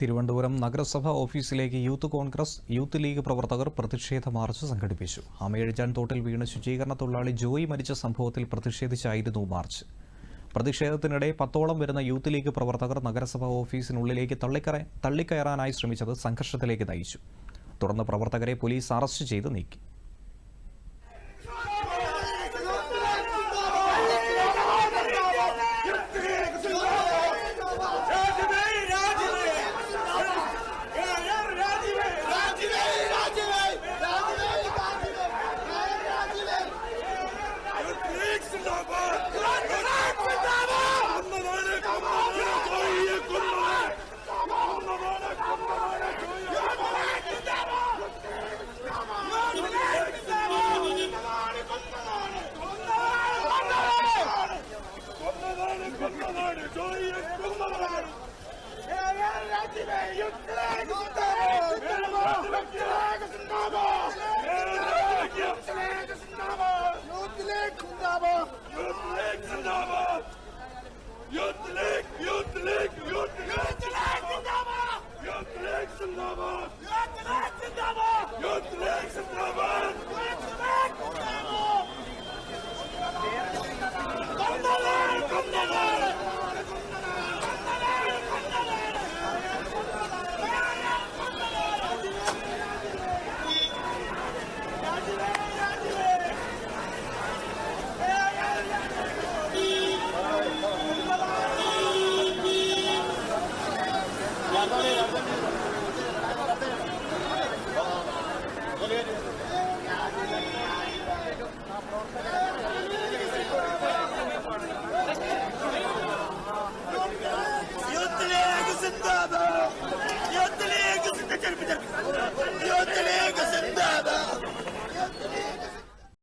തിരുവനന്തപുരം നഗരസഭ ഓഫീസിലേക്ക് youth Congress youth league പ്രവർത്തകർ പ്രതിഷേധ മാർച്ച് സംഘടിപ്പിച്ചു. ആമയെഴുചാൻ തോട്ടിൽ വീണ് ശുചീകരണ തൊഴിലാളി ജോയി മരിച്ച സംഭവത്തിൽ പ്രതിഷേധിച്ചായിരുന്നു മാർച്ച്. പ്രതിഷേധത്തിനിടെ പത്തോളം വരുന്ന യൂത്ത് ലീഗ് പ്രവർത്തകർ നഗരസഭ ഓഫീസിനുള്ളിലേക്ക് തള്ളിക്കറ തള്ളിക്കയറാനായി ശ്രമിച്ചത് സംഘർഷത്തിലേക്ക് നയിച്ചു. തുടർന്ന് പ്രവർത്തകരെ പോലീസ് അറസ്റ്റ് ചെയ്ത് നീക്കി. Youth League, League, Youth League Zindabad! Youth League Zindabad! 流れれ